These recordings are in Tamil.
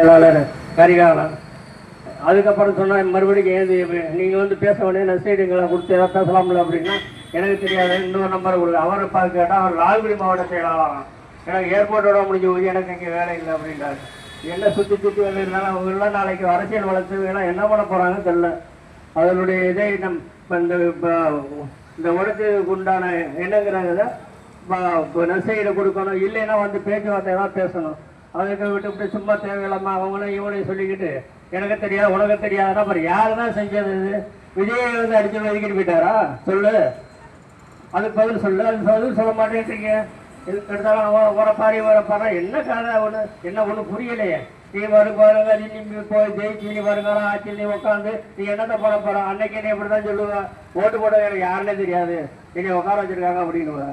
மேலாளர் கரிகாலன். அதுக்கப்புறம் சொன்னால் மறுபடியும் ஏது நீங்கள் வந்து பேச உடனே நெசைடுங்களை கொடுத்து எதாவது பேசலாம்ல அப்படின்னா எனக்கு தெரியாது. இன்னொரு நம்பர் கொடுங்க அவரை பார்த்து கேட்டால் அவர் லால்குடி மாவட்ட செயலாளராம் எனக்கு ஏர்போர்ட்டோட முடிஞ்ச போய் எனக்கு இங்கே வேலை இல்லை அப்படின்றாரு. என்ன சுற்றி சுற்றி வந்துருந்தாலும் அவங்களாம் நாளைக்கு அரசியல் வேணால் என்ன பண்ண போகிறாங்கன்னு தெரில அதனுடைய இதை நம் இந்த இப்போ இந்த உடத்துக்கு உண்டான என்னங்கிறத நெசைடு கொடுக்கணும். இல்லைன்னா வந்து பேச்சுவார்த்தை தான் பேசணும். அதுக்கு விட்டு விட்டு சும்மா தேவையில்லாமா அவங்களும் இவனையும் சொல்லிக்கிட்டு எனக்கு தெரியாது உனக்கு தெரியாதுன்னா அப்புறம் யாரு தான் செஞ்சது இது? விஜயை வந்து அடிச்சு ஒதுக்கிட்டு போயிட்டாரா? சொல்லு. அதுக்கு பதில் சொல்லு. அது பதில் சொல்ல மாட்டேங்கிறீங்க எதுக்கு எடுத்தாலும் உரப்பாரி பாரி என்ன கதை ஒன்று என்ன ஒன்றும் புரியலையே. நீ வரும் பாருங்க நீ நீ போய் ஜெயிச்சு நீ வருங்காலம் ஆட்சி நீ உட்காந்து நீ என்னத்த போட போற? அன்னைக்கு நீ இப்படி தான் ஓட்டு போட வேற யாருன்னே தெரியாது. என்னை உட்கார வச்சிருக்காங்க அப்படின்னு.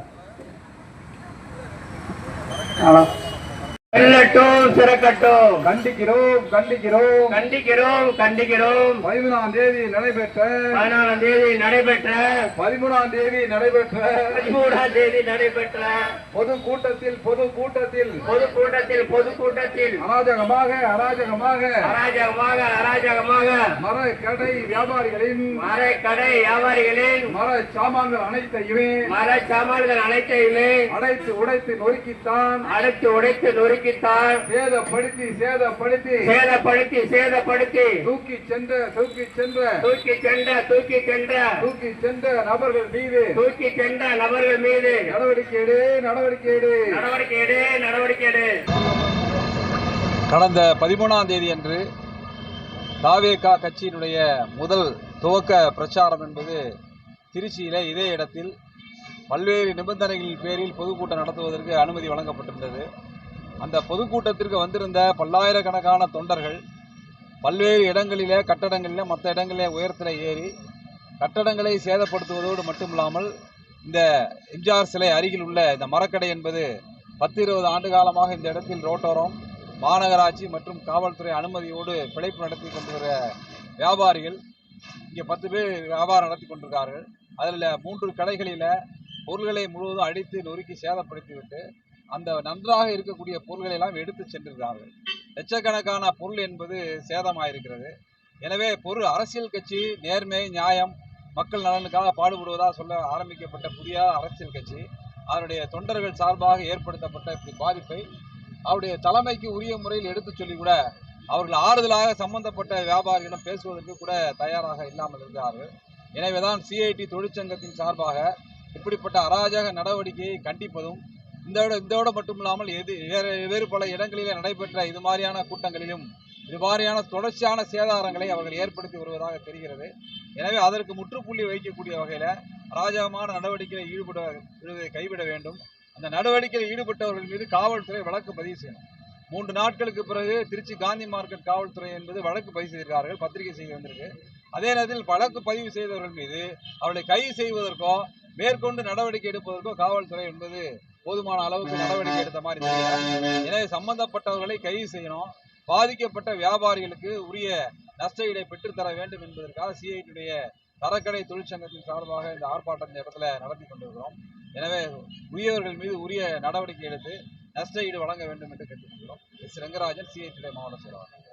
வெல்லட்டும் சிறக்கட்டும். கண்டிக்கிறோம் கண்டிக்கிறோம். கண்டிக்கிறோம் கண்டிக்கிறோம். பதிமூணாம் தேதி நடைபெற்ற பதினாலாம் தேதி நடைபெற்ற பதிமூணாம் தேதி நடைபெற்ற பதிமூணாம் தேதி நடைபெற்ற பொது கூட்டத்தில் பொது கூட்டத்தில். பொதுக்கூட்டத்தில் பொதுக்கூட்டத்தில் அராஜகமாக அராஜகமாக. அராஜகமாக அராஜகமாக. மர கடை வியாபாரிகளின் மர கடை வியாபாரிகளின். மர சாமான்கள் அனைத்தையுமே மர சாமான்கள் அனைத்தையுமே அடைத்து உடைத்து நொறுக்கித்தான். அடைத்து உடைத்து நொறுக்கித்தான். சேதப்படுத்தி சேதப்படுத்தி. சேதப்படுத்தி சேதப்படுத்தி. தூக்கி சென்ற தூக்கி சென்ற. தூக்கி சென்ற தூக்கி சென்ற. தூக்கி சென்ற நபர்கள் மீது. தூக்கி சென்ற நபர்கள் மீது. நடவடிக்கை எடு நடவடிக்கை எடு. நடவடிக்கை எடு நடவடிக்கை எடு. கடந்த பதிமூணாம் தேதி அன்று தாவேகா கட்சியினுடைய முதல் துவக்க பிரச்சாரம் என்பது திருச்சியிலே இதே இடத்தில் பல்வேறு நிபந்தனைகளின் பேரில் பொதுக்கூட்டம் நடத்துவதற்கு அனுமதி வழங்கப்பட்டிருந்தது. அந்த பொதுக்கூட்டத்திற்கு வந்திருந்த பல்லாயிரக்கணக்கான தொண்டர்கள் பல்வேறு இடங்களிலே கட்டடங்களில் மற்ற இடங்களிலே உயரத்தில் ஏறி கட்டடங்களை சேதப்படுத்துவதோடு மட்டுமில்லாமல் இந்த எம்ஜிஆர் சிலை அருகில் உள்ள இந்த மரக்கடை என்பது பத்து இருபது ஆண்டு காலமாக இந்த இடத்தில் ரோட்டோரம் மாநகராட்சி மற்றும் காவல்துறை அனுமதியோடு பிழைப்பு நடத்தி கொண்டிருக்கிற வியாபாரிகள் இங்கே பத்து பேர் வியாபாரம் நடத்தி கொண்டிருக்கார்கள். அதில் மூன்று கடைகளில் பொருள்களை முழுவதும் அடித்து நொறுக்கி சேதப்படுத்திவிட்டு அந்த நன்றாக இருக்கக்கூடிய பொருள்களை எல்லாம் எடுத்து சென்றிருக்கிறார்கள். லட்சக்கணக்கான பொருள் என்பது சேதமாயிருக்கிறது. எனவே பொருள் அரசியல் கட்சி நேர்மை நியாயம் மக்கள் நலனுக்காக பாடுபடுவதாக சொல்ல ஆரம்பிக்கப்பட்ட புதிய அரசியல் கட்சி அதனுடைய தொண்டர்கள் சார்பாக ஏற்படுத்தப்பட்ட இப்படி பாதிப்பை அவருடைய தலைமைக்கு உரிய முறையில் எடுத்துச் சொல்லி கூட அவர்கள் ஆறுதலாக சம்பந்தப்பட்ட வியாபாரிகளிடம் பேசுவதற்கு கூட தயாராக இல்லாமல் இருக்கிறார்கள். எனவேதான் சிஐடி தொழிற்சங்கத்தின் சார்பாக இப்படிப்பட்ட அராஜக நடவடிக்கையை கண்டிப்பதும் இந்தோட இதோட மட்டுமில்லாமல் எது வேறு வேறு பல இடங்களிலே நடைபெற்ற இது மாதிரியான கூட்டங்களிலும் இது மாதிரியான தொடர்ச்சியான சேதாரங்களை அவர்கள் ஏற்படுத்தி வருவதாக தெரிகிறது. எனவே அதற்கு முற்றுப்புள்ளி வைக்கக்கூடிய வகையில் அராஜகமான நடவடிக்கையில் ஈடுபட விடுவதை கைவிட வேண்டும். அந்த நடவடிக்கையில் ஈடுபட்டவர்கள் மீது காவல்துறை வழக்கு பதிவு செய்யணும். மூன்று நாட்களுக்கு பிறகு திருச்சி காந்தி மார்க்கெட் காவல்துறை என்பது வழக்கு பதிவு செய்திருக்கிறார்கள். பத்திரிகை செய்தி வந்திருக்கு. அதே நேரத்தில் வழக்கு பதிவு செய்தவர்கள் மீது அவர்களை கைது செய்வதற்கோ மேற்கொண்டு நடவடிக்கை எடுப்பதற்கோ காவல்துறை என்பது போதுமான அளவுக்கு நடவடிக்கை எடுத்த மாதிரி தெரியல. எனவே சம்பந்தப்பட்டவர்களை கைது செய்யணும். பாதிக்கப்பட்ட வியாபாரிகளுக்கு உரிய நஷ்ட ஈடை பெற்றுத்தர வேண்டும் என்பதற்காக சிஐடியுடைய தரக்கடை தொழிற்சங்கத்தின் சார்பாக இந்த ஆர்ப்பாட்டம் இந்த இடத்துல நடத்தி கொண்டிருக்கிறோம். எனவே உரியவர்கள் மீது உரிய நடவடிக்கை எடுத்து நஷ்ட ஈடு வழங்க வேண்டும் என்று கேட்டுக்கொள்கிறோம். எஸ். ரங்கராஜன் சிஐடியுடைய மாவட்ட செயலாளர்.